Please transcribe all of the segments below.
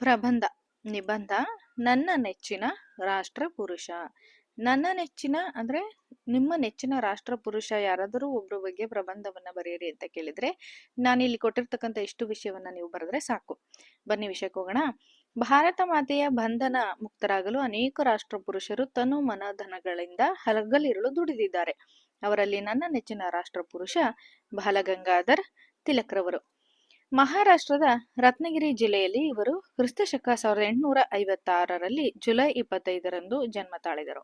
ಪ್ರಬಂಧ, ನಿಬಂಧ, ನನ್ನ ನೆಚ್ಚಿನ ರಾಷ್ಟ್ರ ಪುರುಷ. ನನ್ನ ನೆಚ್ಚಿನ ಅಂದ್ರೆ ನಿಮ್ಮ ನೆಚ್ಚಿನ ರಾಷ್ಟ್ರ ಪುರುಷ ಯಾರಾದರೂ ಒಬ್ಬರ ಬಗ್ಗೆ ಪ್ರಬಂಧವನ್ನ ಬರೆಯಿರಿ ಅಂತ ಕೇಳಿದ್ರೆ ನಾನು ಇಲ್ಲಿ ಕೊಟ್ಟಿರ್ತಕ್ಕಂಥ ಇಷ್ಟು ವಿಷಯವನ್ನ ನೀವು ಬರೆದ್ರೆ ಸಾಕು. ಬನ್ನಿ ವಿಷಯಕ್ಕೆ ಹೋಗೋಣ. ಭಾರತ ಮಾತೆಯ ಬಂಧನ ಮುಕ್ತರಾಗಲು ಅನೇಕ ರಾಷ್ಟ್ರ ಪುರುಷರು ತನು ಮನಧನಗಳಿಂದ ಹಲಗಲಿರಲು ದುಡಿದಿದ್ದಾರೆ. ಅವರಲ್ಲಿ ನನ್ನ ನೆಚ್ಚಿನ ರಾಷ್ಟ್ರ ಪುರುಷ ಬಾಲಗಂಗಾಧರ್ ತಿಲಕ್ರವರು. ಮಹಾರಾಷ್ಟ್ರದ ರತ್ನಗಿರಿ ಜಿಲ್ಲೆಯಲ್ಲಿ ಇವರು ಕ್ರಿಸ್ತಶಕ ಸಾವಿರದ ಎಂಟುನೂರ ಐವತ್ತಾರರಲ್ಲಿ ಜುಲೈ ಇಪ್ಪತ್ತೈದರಂದು ಜನ್ಮ ತಾಳಿದರು.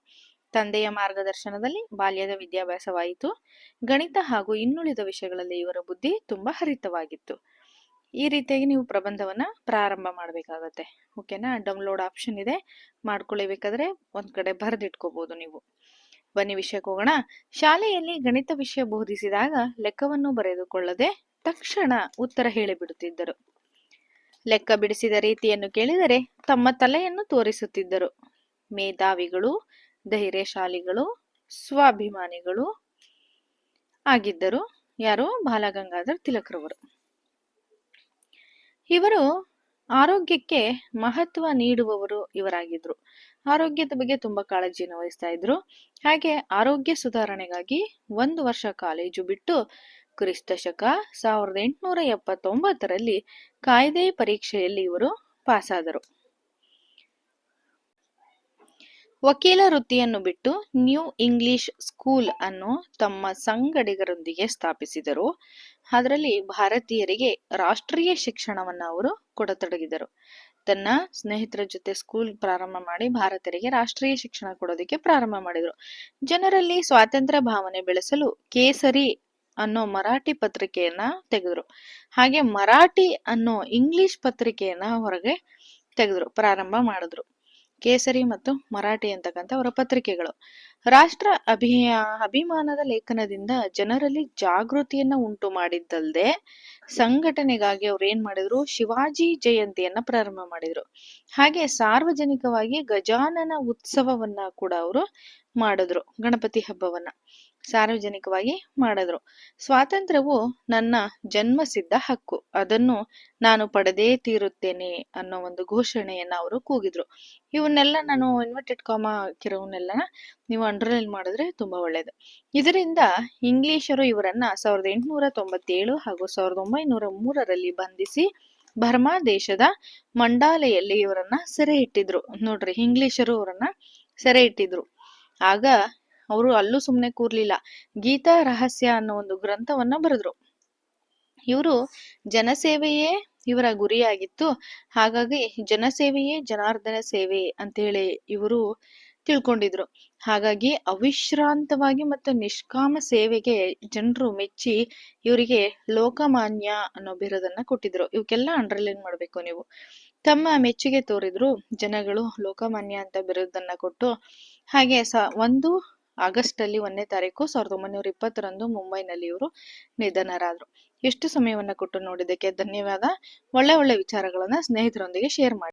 ತಂದೆಯ ಮಾರ್ಗದರ್ಶನದಲ್ಲಿ ಬಾಲ್ಯದ ವಿದ್ಯಾಭ್ಯಾಸವಾಯಿತು. ಗಣಿತ ಹಾಗೂ ಇನ್ನುಳಿದ ವಿಷಯಗಳಲ್ಲಿ ಇವರ ಬುದ್ಧಿ ತುಂಬಾ ಹರಿತವಾಗಿತ್ತು. ಈ ರೀತಿಯಾಗಿ ನೀವು ಪ್ರಬಂಧವನ್ನ ಪ್ರಾರಂಭ ಮಾಡಬೇಕಾಗತ್ತೆ. ಓಕೆನಾ? ಡೌನ್ಲೋಡ್ ಆಪ್ಷನ್ ಇದೆ. ಮಾಡ್ಕೊಳ್ಳಬೇಕಾದ್ರೆ ಒಂದ್ ಕಡೆ ಬರೆದಿಟ್ಕೋಬಹುದು ನೀವು. ಬನ್ನಿ ವಿಷಯಕ್ಕೆ ಹೋಗೋಣ. ಶಾಲೆಯಲ್ಲಿ ಗಣಿತ ವಿಷಯ ಬೋಧಿಸಿದಾಗ ಲೆಕ್ಕವನ್ನು ಬರೆದುಕೊಳ್ಳದೆ ತಕ್ಷಣ ಉತ್ತರ ಹೇಳಿಬಿಡುತ್ತಿದ್ದರು. ಲೆಕ್ಕ ಬಿಡಿಸಿದ ರೀತಿಯನ್ನು ಕೇಳಿದರೆ ತಮ್ಮ ತಲೆಯನ್ನು ತೋರಿಸುತ್ತಿದ್ದರು. ಮೇಧಾವಿಗಳು, ಧೈರ್ಯಶಾಲಿಗಳು, ಸ್ವಾಭಿಮಾನಿಗಳು ಆಗಿದ್ದರು. ಯಾರು ಬಾಲಗಂಗಾಧರ್ ತಿಲಕ್ರವರು. ಇವರು ಆರೋಗ್ಯಕ್ಕೆ ಮಹತ್ವ ನೀಡುವವರು ಇವರಾಗಿದ್ರು. ಆರೋಗ್ಯದ ಬಗ್ಗೆ ತುಂಬಾ ಕಾಳಜಿಯನ್ನು ವಹಿಸ್ತಾ ಇದ್ರು. ಹಾಗೆ ಆರೋಗ್ಯ ಸುಧಾರಣೆಗಾಗಿ ಒಂದು ವರ್ಷ ಕಾಲೇಜು ಬಿಟ್ಟು ಕ್ರಿಸ್ತ ಶಕ ಸಾವಿರದ ಎಂಟುನೂರ ಎಪ್ಪತ್ತೊಂಬತ್ತರಲ್ಲಿ ಕಾಯ್ದೆ ಪರೀಕ್ಷೆಯಲ್ಲಿ ಇವರು ಪಾಸಾದರು. ವಕೀಲ ವೃತ್ತಿಯನ್ನು ಬಿಟ್ಟು ನ್ಯೂ ಇಂಗ್ಲಿಷ್ ಸ್ಕೂಲ್ ಅನ್ನು ತಮ್ಮ ಸಂಗಡಿಗರೊಂದಿಗೆ ಸ್ಥಾಪಿಸಿದರು. ಅದರಲ್ಲಿ ಭಾರತೀಯರಿಗೆ ರಾಷ್ಟ್ರೀಯ ಶಿಕ್ಷಣವನ್ನು ಅವರು ಕೊಡತೊಡಗಿದರು. ತನ್ನ ಸ್ನೇಹಿತರ ಜೊತೆ ಸ್ಕೂಲ್ ಪ್ರಾರಂಭ ಮಾಡಿ ಭಾರತೀಯರಿಗೆ ರಾಷ್ಟ್ರೀಯ ಶಿಕ್ಷಣ ಕೊಡೋದಕ್ಕೆ ಪ್ರಾರಂಭ ಮಾಡಿದರು. ಜನರಲ್ಲಿ ಸ್ವಾತಂತ್ರ್ಯ ಭಾವನೆ ಬೆಳೆಸಲು ಕೇಸರಿ ಅನ್ನೋ ಮರಾಠಿ ಪತ್ರಿಕೆಯನ್ನ ತೆಗೆದ್ರು. ಹಾಗೆ ಮರಾಠಿ ಅನ್ನೋ ಇಂಗ್ಲಿಷ್ ಪತ್ರಿಕೆಯನ್ನ ಹೊರಗೆ ತೆಗೆದ್ರು, ಪ್ರಾರಂಭ ಮಾಡಿದ್ರು. ಕೇಸರಿ ಮತ್ತು ಮರಾಠಿ ಅಂತಕ್ಕಂಥ ಅವರ ಪತ್ರಿಕೆಗಳು. ರಾಷ್ಟ್ರ ಅಭಿಯ, ಅಭಿಮಾನದ ಲೇಖನದಿಂದ ಜನರಲ್ಲಿ ಜಾಗೃತಿಯನ್ನ ಉಂಟು ಮಾಡಿದ್ದಲ್ದೆ ಸಂಘಟನೆಗಾಗಿ ಅವ್ರು ಏನ್ ಮಾಡಿದ್ರು? ಶಿವಾಜಿ ಜಯಂತಿಯನ್ನ ಪ್ರಾರಂಭ ಮಾಡಿದ್ರು. ಹಾಗೆ ಸಾರ್ವಜನಿಕವಾಗಿ ಗಜಾನನ ಉತ್ಸವವನ್ನ ಕೂಡ ಅವರು ಮಾಡಿದ್ರು, ಗಣಪತಿ ಹಬ್ಬವನ್ನ. ಸಾರ್ವಜನಿಕವಾಗಿ ಮಾಡಿದ್ರು. ಸ್ವಾತಂತ್ರ್ಯವು ನನ್ನ ಜನ್ಮಸಿದ್ಧ ಹಕ್ಕು. ಅದನ್ನು ನಾನು ಪಡೆದೇ ತೀರುತ್ತೇನೆ ಅನ್ನೋ ಒಂದು ಘೋಷಣೆಯನ್ನ ಅವರು ಕೂಗಿದ್ರು. ಇವನ್ನೆಲ್ಲ ನಾನು ಇನ್ವರ್ಟೆಡ್ ಕಾಮ ಹಾಕಿರೋವನ್ನೆಲ್ಲ ನೀವು ಅಂಡರ್ಲೈನ್ ಮಾಡಿದ್ರೆ ತುಂಬಾ ಒಳ್ಳೇದು. ಇದರಿಂದ ಇಂಗ್ಲಿಷರು ಇವರನ್ನ ಸಾವಿರದ ಎಂಟುನೂರ ತೊಂಬತ್ತೇಳು ಹಾಗೂ ಸಾವಿರದ ಒಂಬೈನೂರ ಮೂರರಲ್ಲಿ ಬಂಧಿಸಿ ಬರ್ಮಾ ದೇಶದ ಮಂಡಾಲೆಯಲ್ಲಿ ಇವರನ್ನ ಸೆರೆ ಇಟ್ಟಿದ್ರು. ನೋಡ್ರಿ, ಇಂಗ್ಲಿಷರು ಇವರನ್ನ ಸೆರೆ ಇಟ್ಟಿದ್ರು. ಆಗ ಅವರು ಅಲ್ಲೂ ಸುಮ್ಮನೆ ಕೂರ್ಲಿಲ್ಲ. ಗೀತಾ ರಹಸ್ಯ ಅನ್ನೋ ಒಂದು ಗ್ರಂಥವನ್ನ ಬರೆದ್ರು. ಇವರು ಜನಸೇವೆಯೇ ಇವರ ಗುರಿಯಾಗಿತ್ತು. ಹಾಗಾಗಿ ಜನಸೇವೆಯೇ ಜನಾರ್ದನ ಸೇವೆ ಅಂತ ಹೇಳಿ ಇವರು ತಿಳ್ಕೊಂಡಿದ್ರು. ಹಾಗಾಗಿ ಅವಿಶ್ರಾಂತವಾಗಿ ಮತ್ತು ನಿಷ್ಕಾಮ ಸೇವೆಗೆ ಜನರು ಮೆಚ್ಚಿ ಇವರಿಗೆ ಲೋಕಮಾನ್ಯ ಅನ್ನೋ ಬಿರುದನ್ನ ಕೊಟ್ಟಿದ್ರು. ಇವಕ್ಕೆಲ್ಲ ಅಂಡರ್ಲೈನ್ ಮಾಡ್ಬೇಕು ನೀವು. ತಮ್ಮ ಮೆಚ್ಚುಗೆ ತೋರಿದ್ರು ಜನಗಳು ಲೋಕಮಾನ್ಯ ಅಂತ ಬಿರುದನ್ನ ಕೊಟ್ಟು ಹಾಗೆ ಸ ಒಂದು ಆಗಸ್ಟ್ ಅಲ್ಲಿ ಒಂದನೇ ತಾರೀಕು ಸಾವಿರದ ಒಂಬೈನೂರ ಇಪ್ಪತ್ತರಂದು ಮುಂಬೈನಲ್ಲಿ ಇವರು ನಿಧನರಾದರು. ಎಷ್ಟು ಸಮಯವನ್ನ ಕೊಟ್ಟು ನೋಡಿದ್ದಕ್ಕೆ ಧನ್ಯವಾದ. ಒಳ್ಳೆ ಒಳ್ಳೆ ವಿಚಾರಗಳನ್ನ ಸ್ನೇಹಿತರೊಂದಿಗೆ ಶೇರ್ ಮಾಡಿ.